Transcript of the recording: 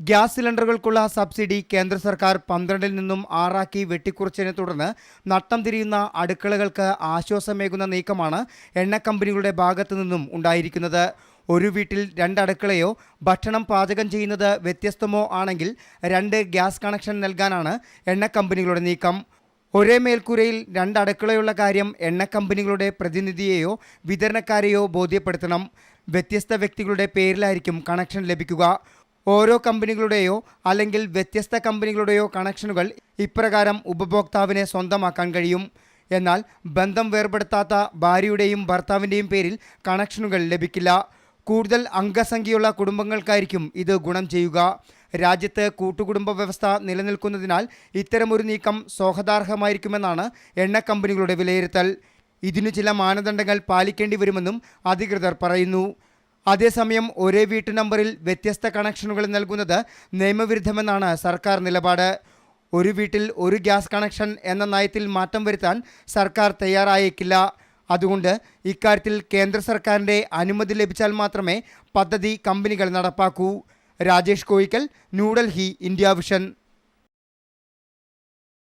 Gas സിലിണ്ടറുകൾക്കുള്ള subsidy കേന്ദ്ര സർക്കാർ പന്ത്രണ്ടിൽ നിന്നും ആറാക്കി വെട്ടിക്കുറച്ചതിനെ തുടർന്ന് നട്ടം തിരിയുന്ന അടുക്കളകൾക്ക് ആശ്വാസമേകുന്ന നീക്കമാണ് എണ്ണ കമ്പനികളുടെ ഭാഗത്തു നിന്നും ഉണ്ടായിരിക്കുന്നത്. ഒരു വീട്ടിൽ രണ്ട് അടുക്കളയോ ഭക്ഷണം പാചകം ചെയ്യുന്നത് വ്യത്യസ്തമോ ആണെങ്കിൽ രണ്ട് ഗ്യാസ് കണക്ഷൻ നൽകാനാണ് എണ്ണ കമ്പനികളുടെ നീക്കം. ഒരേ മേൽക്കൂരയിൽ രണ്ട് അടുക്കളയുള്ള കാര്യം എണ്ണ കമ്പനികളുടെ പ്രതിനിധിയെയോ വിതരണക്കാരെയോ ബോധ്യപ്പെടുത്തണം. വ്യത്യസ്ത വ്യക്തികളുടെ പേരിലായിരിക്കും കണക്ഷൻ ലഭിക്കുക. ഓരോ കമ്പനികളുടെയോ അല്ലെങ്കിൽ വ്യത്യസ്ത കമ്പനികളുടെയോ കണക്ഷനുകൾ ഇപ്രകാരം ഉപഭോക്താവിനെ സ്വന്തമാക്കാൻ കഴിയും. എന്നാൽ ബന്ധം വേർപെടുത്താത്ത ഭാര്യയുടെയും ഭർത്താവിന്റെയും പേരിൽ കണക്ഷനുകൾ ലഭിക്കില്ല. കൂടുതൽ അംഗസംഖ്യയുള്ള കുടുംബങ്ങൾക്കായിരിക്കും ഇത് ഗുണം ചെയ്യുക. രാജ്യത്ത് കൂട്ടുകുടുംബ വ്യവസ്ഥ നിലനിൽക്കുന്നതിനാൽ ഇത്തരമൊരു നീക്കം സ്വാഗതാർഹമായിരിക്കുമെന്നാണ് എണ്ണ കമ്പനികളുടെ വിലയിരുത്തൽ. ഇതിനു ചില മാനദണ്ഡങ്ങൾ പാലിക്കേണ്ടി വരുമെന്നും അധികൃതർ പറയുന്നു. അതേസമയം ഒരേ വീട്ടു നമ്പറിൽ വ്യത്യസ്ത കണക്ഷനുകൾ നൽകുന്നത് നിയമവിരുദ്ധമെന്നാണ് സർക്കാർ നിലപാട്. ഒരു വീട്ടിൽ ഒരു ഗ്യാസ് കണക്ഷൻ എന്ന നയത്തിൽ മാറ്റം വരുത്താൻ സർക്കാർ തയ്യാറായേക്കില്ല. അതുകൊണ്ട് ഇക്കാര്യത്തിൽ കേന്ദ്ര സർക്കാരിന്റെ അനുമതി ലഭിച്ചാൽ മാത്രമേ പദ്ധതി കമ്പനികൾ നടപ്പാക്കൂ. Rajesh Koyikkal New Delhi India Vision.